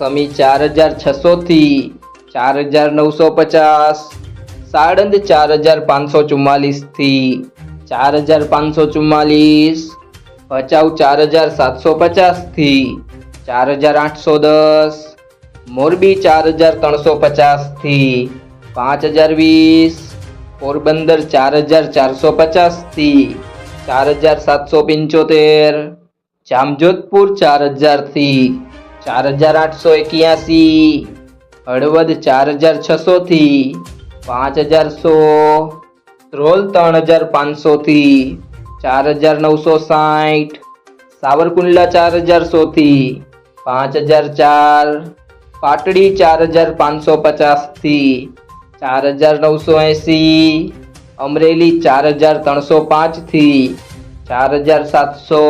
સમી ચાર હજાર છસોથી ચાર હજાર નવસો પચાસ સાળંદ ચાર હજાર પાંચસો ચુમ્માલીસથી ચાર હજાર પાંચસો ચુમ્માલીસ ભચાઉ ચાર હજાર સાતસો પચાસથી ચાર હજાર આઠસો દસ મોરબી ચાર હજાર ત્રણસો પચાસથી પાંચ હજાર વીસ પોરબંદર ચાર હજાર ચારસો પચાસથી ચાર હજાર સાતસો પંચોતેર જામજોધપુર ચાર હજારથી ચાર હજાર આઠસો એક્યાસી, હળવદ ચાર હજાર છસોથી, પાંચ હજાર સો, ધ્રોલ ત્રણ હજાર પાંચસોથી, ચાર હજાર નવસો સાઠ, સાવરકુંડલા ચાર હજાર સોથી, પાંચ હજાર ચાર, પાટડી ચાર હજાર પાંચસો પચાસથી, ચાર હજાર નવસો એંસી, અમરેલી ચાર હજાર ત્રણસો પાંચથી, ચાર હજાર સાતસો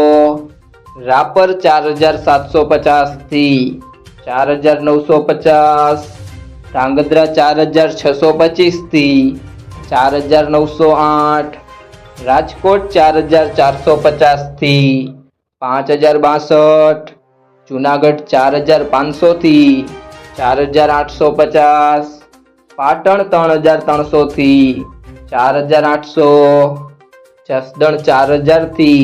રાપર ચાર હજાર સાતસો પચાસથી ચાર હજાર નવસો પચાસ ધાંગધ્રા ચાર હજાર છસો પચીસથી ચાર હજાર નવસો આઠ રાજકોટ ચાર હજાર ચારસો પચાસથી પાંચ હજાર બાસઠ જુનાગઢ ચાર હજાર પાંચસોથી ચાર હજાર આઠસો પચાસ પાટણ ત્રણ હજાર ત્રણસોથી ચાર હજાર આઠસો જસદણ ચાર હજારથી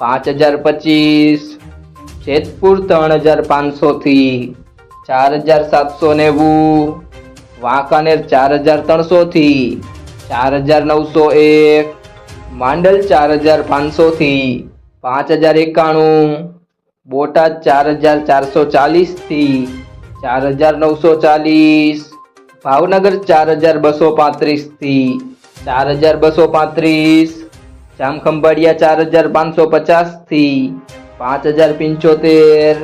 પાંચ હજાર પચીસ, જેતપુર ત્રણ હજાર પાંચસોથી ચાર હજાર સાતસો નેવું, વાંકાનેર ચાર હજાર ત્રણસોથી ચાર હજાર નવસો એક, માંડલ ચાર હજાર પાંચસોથી પાંચ હજાર એકાણું, બોટાદ ચાર હજાર ચારસો ચાલીસથી ચાર હજાર નવસો ચાલીસ, ભાવનગર ચાર હજાર બસો પાંત્રીસથી ચાર હજાર બસો પાંત્રીસ જામખંભાળિયા ચાર હજાર પાંચસો પચાસથી પાંચ હજાર પંચોતેર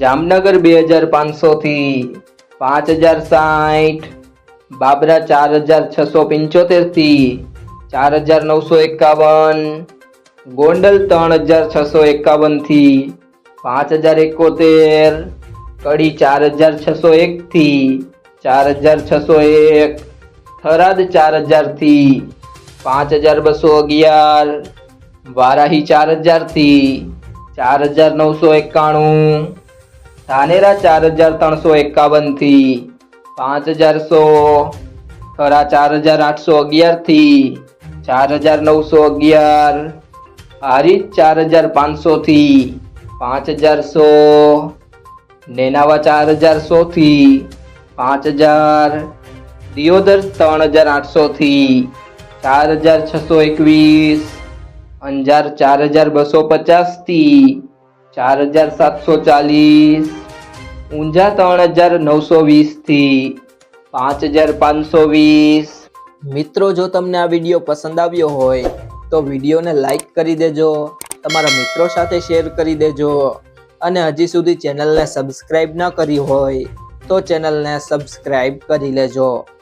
જામનગર બે હજાર પાંચસોથી પાંચ હજાર સાઠ બાબરા ચાર હજાર છસો પંચોતેરથી ચાર હજાર નવસો એકાવન ગોંડલ ત્રણ હજાર છસો એકાવનથી પાંચ હજાર એકોતેર કડી ચાર હજાર છસો એકથી ચાર હજાર છસો એક થરાદ ચાર હજારથી પાંચ હજાર બસો અગિયાર, વારાહી ચાર હજારથી ચાર હજાર નવસો એકાણું, ધાનેરા ચાર હજાર ત્રણસો એકાવનથી પાંચ હજાર સો ખરા ચાર હજાર આઠસો અગિયારથી ચાર હજાર નવસો અગિયાર હારીજ ચાર હજાર પાંચસોથી પાંચ હજાર સો નેનાવા ચાર હજાર સોથી પાંચ હજાર, દિયોદર ત્રણ હજાર આઠસોથી ચાર હજાર છસો એકવીસ, અંજાર ચાર હજાર બસો પચાસથી ચાર હજાર સાતસો ચાલીસ, ઊંઝા ત્રણ હજાર નવસો વીસથી પાંચ હજાર પાંચસો વીસ. મિત્રો, જો તમને આ વીડિયો પસંદ આવ્યો હોય, તો વિડીયોને લાઈક કરી દેજો, તમારા મિત્રો સાથે શેર કરી દેજો, અને હજી સુધી ચેનલને સબસ્ક્રાઈબ ન કરી હોય, તો ચેનલને સબસ્ક્રાઈબ કરી લેજો.